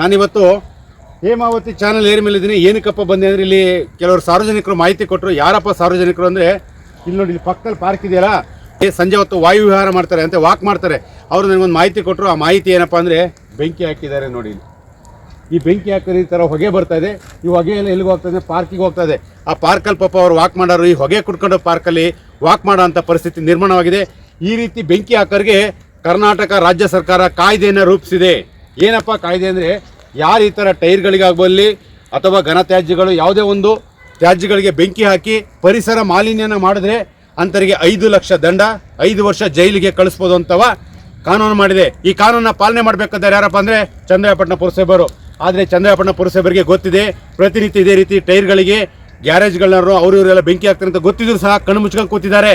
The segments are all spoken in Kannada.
ನಾನಿವತ್ತು ಹೇಮಾವತಿ ಚಾನಲ್ ಏರ್ ಮೇಲಿದ್ದೀನಿ. ಏನಕ್ಕಪ್ಪ ಬಂದೆ ಅಂದರೆ ಇಲ್ಲಿ ಕೆಲವರು ಸಾರ್ವಜನಿಕರು ಮಾಹಿತಿ ಕೊಟ್ಟರು ಯಾರಪ್ಪ ಸಾರ್ವಜನಿಕರು ಅಂದರೆ ಇಲ್ಲಿ ನೋಡಿ, ಇಲ್ಲಿ ಪಕ್ಕದಲ್ಲಿ ಪಾರ್ಕ್ ಇದೆಯಲ್ಲ? ಏ, ಸಂಜೆ ಹೊತ್ತು ವಾಯು ವಿಹಾರ ಮಾಡ್ತಾರೆ, ಅಂತ ವಾಕ್ ಮಾಡ್ತಾರೆ. ಅವರು ನನಗೊಂದು ಮಾಹಿತಿ ಕೊಟ್ಟರು ಆ ಮಾಹಿತಿ ಏನಪ್ಪ ಅಂದರೆ ಬೆಂಕಿ ಹಾಕಿದ್ದಾರೆ ನೋಡಿ. ಈ ಬೆಂಕಿ ಹಾಕಿದ್ರೆ ಈ ಥರ ಹೊಗೆ ಬರ್ತಾ ಇದೆ. ಈ ಹೊಗೆ ಎಲ್ಲ ಎಲ್ಲಿಗೆ ಹೋಗ್ತಾ ಇದೆ? ಪಾರ್ಕಿಗೆ ಹೋಗ್ತಾ ಇದೆ. ಆ ಪಾರ್ಕಲ್ಲಿ ಪಾಪ ಅವ್ರು ವಾಕ್ ಮಾಡೋರು ಈ ಹೊಗೆ ಕುಡ್ಕೊಂಡು ಪಾರ್ಕಲ್ಲಿ ವಾಕ್ ಮಾಡೋ ಅಂಥ ಪರಿಸ್ಥಿತಿ ನಿರ್ಮಾಣವಾಗಿದೆ. ಈ ರೀತಿ ಬೆಂಕಿ ಹಾಕೋರಿಗೆ ಕರ್ನಾಟಕ ರಾಜ್ಯ ಸರ್ಕಾರ ಕಾಯ್ದೆಯನ್ನು ರೂಪಿಸಿದೆ. ಏನಪ್ಪ ಕಾಯ್ದೆ ಅಂದರೆ ಯಾರು ಈ ಥರ ಟೈರ್ಗಳಿಗಾಗಬಲ್ಲಿ ಅಥವಾ ಘನತ್ಯಾಜ್ಯಗಳು ಯಾವುದೇ ಒಂದು ತ್ಯಾಜ್ಯಗಳಿಗೆ ಬೆಂಕಿ ಹಾಕಿ ಪರಿಸರ ಮಾಲಿನ್ಯನ ಮಾಡಿದ್ರೆ ಅಂತರಿಗೆ ಐದು ಲಕ್ಷ ದಂಡ, ಐದು ವರ್ಷ ಜೈಲಿಗೆ ಕಳಿಸ್ಬೋದು ಅಂತವ ಕಾನೂನು ಮಾಡಿದೆ. ಈ ಕಾನೂನನ್ನ ಪಾಲನೆ ಮಾಡಬೇಕಾದ್ರೆ ಯಾರಪ್ಪ ಅಂದರೆ ಚಂದ್ರಾಯಪಟ್ಟಣ ಪುರಸಭೆಯವರು. ಆದರೆ ಚಂದ್ರಾಯಪಟ್ಟಣ ಪುರಸಭೆಯವರಿಗೆ ಗೊತ್ತಿದೆ, ಪ್ರತಿನಿತ್ಯ ಇದೇ ರೀತಿ ಟೈರ್ಗಳಿಗೆ ಗ್ಯಾರೇಜ್ಗಳನ್ನ ಅವರು ಇವರೆಲ್ಲ ಬೆಂಕಿ ಹಾಕ್ತಾರೆ ಅಂತ ಗೊತ್ತಿದ್ರು ಸಹ ಕಣ್ಣು ಮುಚ್ಕೊಂಡು ಕೂತಿದ್ದಾರೆ.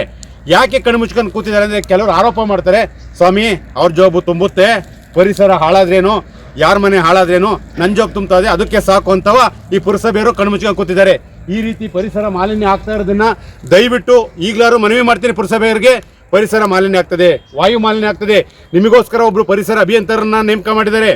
ಯಾಕೆ ಕಣ್ಣು ಮುಚ್ಕೊಂಡು ಕೂತಿದ್ದಾರೆ ಅಂದರೆ ಕೆಲವರು ಆರೋಪ ಮಾಡ್ತಾರೆ, ಸ್ವಾಮಿ, ಅವ್ರ ಜೋಬು ತುಂಬುತ್ತೆ ಪರಿಸರ ಹಾಳಾದ್ರೇನು, ಯಾರ ಮನೆ ಹಾಳಾದ್ರೇನು ನನ್ನ ಜೋಬ್ ತುಂಬ್ತಾ ಇದೆ, ಅದಕ್ಕೆ ಸಾಕು ಅಂತವ ಈ ಪುರಸಭೆಯವರು ಕಣ್ಣು ಮುಚ್ಕೊಂಡು ಕೂತಿದ್ದಾರೆ. ಈ ರೀತಿ ಪರಿಸರ ಮಾಲಿನ್ಯ ಆಗ್ತಾ ಇರೋದನ್ನ ದಯವಿಟ್ಟು ಈಗಲಾರು ಮನವಿ ಮಾಡ್ತೀನಿ ಪುರಸಭೆಯವರಿಗೆ. ಪರಿಸರ ಮಾಲಿನ್ಯ ಆಗ್ತದೆ, ವಾಯು ಮಾಲಿನ್ಯ ಆಗ್ತದೆ. ನಿಮಗೋಸ್ಕರ ಒಬ್ರು ಪರಿಸರ ಅಭಿಯಂತರನ್ನ ನೇಮಕ ಮಾಡಿದ್ದಾರೆ.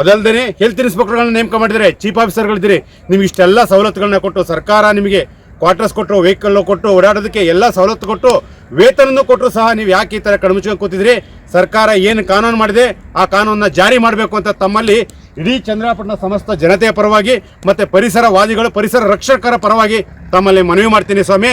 ಅದಲ್ಲದೆ ಹೆಲ್ತ್ ಇನ್ಸ್ಪೆಕ್ಟರ್ಗಳನ್ನ ನೇಮಕ ಮಾಡಿದ್ದಾರೆ ಚೀಫ್ ಆಫೀಸರ್ಗಳಿದ್ದೀರಿ ನಿಮ್ಗೆ ಇಷ್ಟೆಲ್ಲ ಸವಲತ್ತುಗಳನ್ನ ಕೊಟ್ಟು ಸರ್ಕಾರ ನಿಮಗೆ ಕ್ವಾರ್ಟರ್ಸ್ ಕೊಟ್ಟರು ವೆಹಿಕಲ್ಲು ಕೊಟ್ಟು ಓಡಾಡೋದಕ್ಕೆ ಎಲ್ಲ ಸವಲತ್ತು ಕೊಟ್ಟು ವೇತನನೂ ಕೊಟ್ಟರು ಸಹ ನೀವು ಯಾಕೆ ಈ ಥರ ಕಣ್ಮುಚ್ಕೊಂಡು ಕೂತಿದ್ರಿ? ಸರ್ಕಾರ ಏನು ಕಾನೂನು ಮಾಡಿದೆ? ಆ ಕಾನೂನನ್ನ ಜಾರಿ ಮಾಡಬೇಕು ಅಂತ ತಮ್ಮಲ್ಲಿ ಇಡೀ ಚಂದ್ರಾಪಟ್ಟಣ ಸಮಸ್ತ ಜನತೆಯ ಪರವಾಗಿ ಮತ್ತು ಪರಿಸರವಾದಿಗಳು, ಪರಿಸರ ರಕ್ಷಕರ ಪರವಾಗಿ ತಮ್ಮಲ್ಲಿ ಮನವಿ ಮಾಡ್ತೀನಿ ಸ್ವಾಮಿ.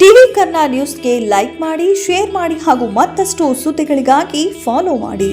ಟಿವಿ ಕನ್ನಡ ನ್ಯೂಸ್ಗೆ ಲೈಕ್ ಮಾಡಿ ಶೇರ್ ಮಾಡಿ ಹಾಗೂ ಮತ್ತಷ್ಟು ಸುದ್ದಿಗಳಿಗಾಗಿ ಫಾಲೋ ಮಾಡಿ.